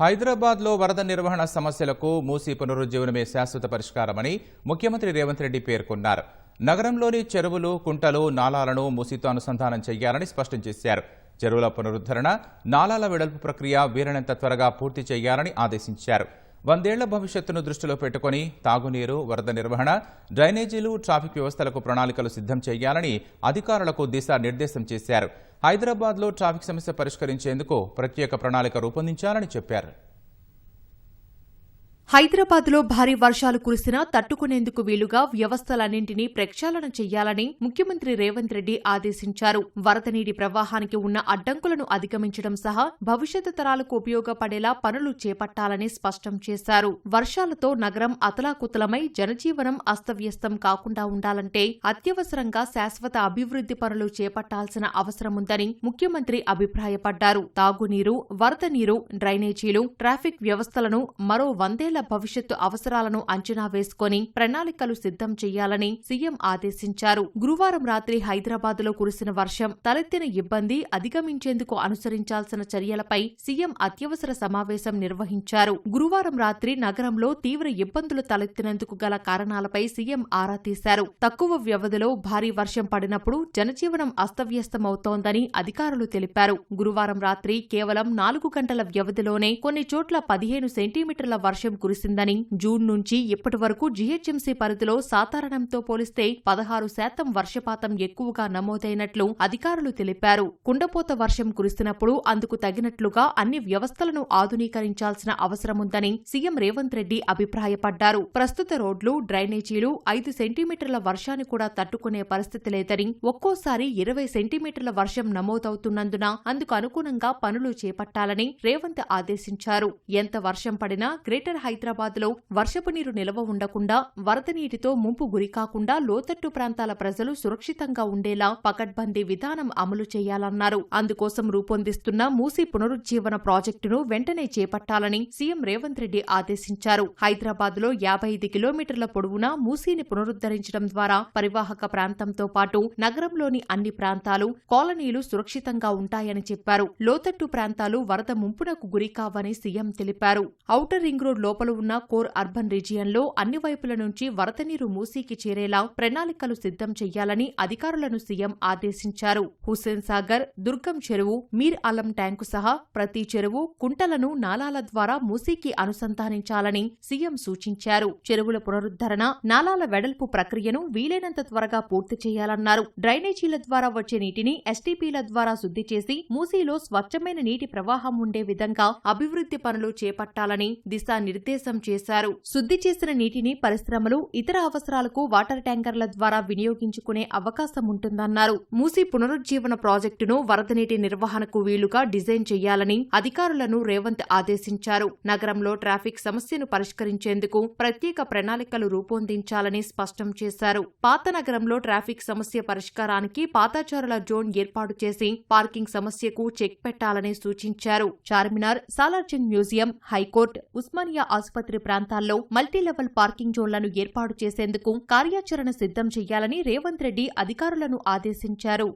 హైదరాబాద్లో వరద నిర్వహణ సమస్యలకు మూసి పునరుజ్జీవనమే శాశ్వత పరిష్కారమని ముఖ్యమంత్రి రేవంత్ రెడ్డి పేర్కొన్నారు. నగరంలోని చెరువులు కుంటలు నాలాలను మూసితో అనుసంధానం చేయాలని స్పష్టం చేశారు. చెరువుల పునరుద్ధరణ నాలాల వెడల్పు ప్రక్రియ వీలైనంత త్వరగా పూర్తి చేయాలని ఆదేశించారు. వందేళ్ళ భవిష్యత్తును దృష్టిలో పెట్టుకుని తాగునీరు వరద నిర్వహణ డ్రైనేజీలు ట్రాఫిక్ వ్యవస్థలకు ప్రణాళికలు సిద్ధం చేయాలని అధికారులకు దిశానిర్దేశం చేశారు. హైదరాబాద్లో ట్రాఫిక్ సమస్య పరిష్కరించేందుకు ప్రత్యేక ప్రణాళిక రూపొందించాలని చెప్పారు. హైదరాబాద్లో భారీ వర్షాలు కురిసినా తట్టుకునేందుకు వీలుగా వ్యవస్థలన్నింటినీ ప్రక్షాళన చేయాలని ముఖ్యమంత్రి రేవంత్ రెడ్డి ఆదేశించారు. వరద నీటి ప్రవాహానికి ఉన్న అడ్డంకులను అధిగమించడం సహా భవిష్యత్తు తరాలకు ఉపయోగపడేలా పనులు చేపట్టాలని స్పష్టం చేశారు. వర్షాలతో నగరం అతలాకుతలమై జనజీవనం అస్తవ్యస్తం కాకుండా ఉండాలంటే అత్యవసరంగా శాశ్వత అభివృద్ధి పనులు చేపట్టాల్సిన అవసరముందని ముఖ్యమంత్రి అభిప్రాయపడ్డారు. తాగునీరు వరద నీరు డ్రైనేజీలు ట్రాఫిక్ వ్యవస్థలను మరో వందేళ్ళ భవిష్యత్తు అవసరాలను అంచనా వేసుకొని ప్రణాళికలు సిద్ధం చేయాలని సీఎం ఆదేశించారు. గురువారం రాత్రి హైదరాబాద్లో కురిసిన వర్షం తలెత్తిన ఇబ్బంది అధిగమించేందుకు అనుసరించాల్సిన చర్యలపై సీఎం అత్యవసర సమావేశం నిర్వహించారు. గురువారం రాత్రి నగరంలో తీవ్ర ఇబ్బందులు తలెత్తినందుకు గల కారణాలపై సీఎం ఆరా తీశారు. తక్కువ వ్యవధిలో భారీ వర్షం పడినప్పుడు జనజీవనం అస్తవ్యస్తమవుతోందని అధికారులు తెలిపారు. గురువారం రాత్రి కేవలం నాలుగు గంటల వ్యవధిలోనే కొన్ని చోట్ల పదిహేను సెంటీమీటర్ల వర్షం కురిసిందని జూన్ నుంచి ఇప్పటి వరకు జీహెచ్ఎంసీ పరిధిలో సాధారణంతో పోలిస్తే పదహారు శాతం వర్షపాతం ఎక్కువగా నమోదైనట్లు అధికారులు తెలిపారు. కుండపోత వర్షం కురిసినప్పుడు అందుకు తగినట్లుగా అన్ని వ్యవస్థలను ఆధునీకరించాల్సిన అవసరముందని సీఎం రేవంత్ రెడ్డి అభిప్రాయపడ్డారు. ప్రస్తుత రోడ్లు డ్రైనేజీలు ఐదు సెంటీమీటర్ల వర్షాన్ని కూడా తట్టుకునే పరిస్థితి లేదని ఒక్కోసారి ఇరవై సెంటీమీటర్ల వర్షం నమోదవుతున్నందున అందుకు అనుగుణంగా పనులు చేపట్టాలని రేవంత్ ఆదేశించారు. ఎంత వర్షం పడినా గ్రేటర్ హై హైదరాబాద్లో వర్షపు నీరు నిల్వ ఉండకుండా వరద నీటితో ముంపు గురికాకుండా లోతట్టు ప్రాంతాల ప్రజలు సురక్షితంగా ఉండేలా పకడ్బందీ విధానం అమలు చేయాలన్నారు. అందుకోసం రూపొందిస్తున్న మూసీ పునరుజ్జీవన ప్రాజెక్టును వెంటనే చేపట్టాలని సీఎం రేవంత్ రెడ్డి ఆదేశించారు. హైదరాబాద్లో యాభై ఐదు కిలోమీటర్ల పొడవునా మూసీని పునరుద్ధరించడం ద్వారా పరివాహక ప్రాంతంతో పాటు నగరంలోని అన్ని ప్రాంతాలు కాలనీలు సురక్షితంగా ఉంటాయని చెప్పారు. లోతట్టు ప్రాంతాలు వరద ముంపునకు గురికావని సీఎం తెలిపారు. ఔటర్ రింగ్ రోడ్ లోపల ఉన్న కోర్ అర్బన్ రీజియన్లో అన్ని వైపుల నుంచి వరద నీరు మూసీకి చేరేలా ప్రణాళికలు సిద్ధం చేయాలని అధికారులను సీఎం ఆదేశించారు. హుస్సేన్ సాగర్ దుర్గం చెరువు మీర్ అలం ట్యాంకు సహా ప్రతి చెరువు కుంటలను నాలాల ద్వారా మూసీకి అనుసంధానించాలని సీఎం సూచించారు. చెరువుల పునరుద్ధరణ నాలాల వెడల్పు ప్రక్రియను వీలైనంత త్వరగా పూర్తి చేయాలన్నారు. డ్రైనేజీల ద్వారా వచ్చే నీటిని ఎస్టీపీల ద్వారా శుద్ధి చేసి మూసీలో స్వచ్ఛమైన నీటి ప్రవాహం ఉండే విధంగా అభివృద్ధి పనులు చేపట్టాలని దిశానిర్దేశం చేశారు. శుద్ధి చేసిన నీటిని పరిశ్రమలు ఇతర అవసరాలకు వాటర్ ట్యాంకర్ల ద్వారా వినియోగించుకునే అవకాశం ఉంటుందన్నారు. మూసి పునరుజ్జీవన ప్రాజెక్టును వరద నీటి నిర్వహణకు వీలుగా డిజైన్ చేయాలని అధికారులను రేవంత్ ఆదేశించారు. నగరంలో ట్రాఫిక్ సమస్యను పరిష్కరించేందుకు ప్రత్యేక ప్రణాళికలు రూపొందించాలని స్పష్టం చేశారు. పాత నగరంలో ట్రాఫిక్ సమస్య పరిష్కారానికి పాతాచారుల జోన్ ఏర్పాటు చేసి పార్కింగ్ సమస్యకు చెక్ పెట్టాలని సూచించారు. Charminar Salar Jung museum high court Osmania ఆసుపత్రి ప్రాంతాల్లో మల్టీలెవెల్ పార్కింగ్ జోన్లను ఏర్పాటు చేసేందుకు కార్యాచరణ సిద్ధం చేయాలని రేవంత్ రెడ్డి అధికారులను ఆదేశించారు.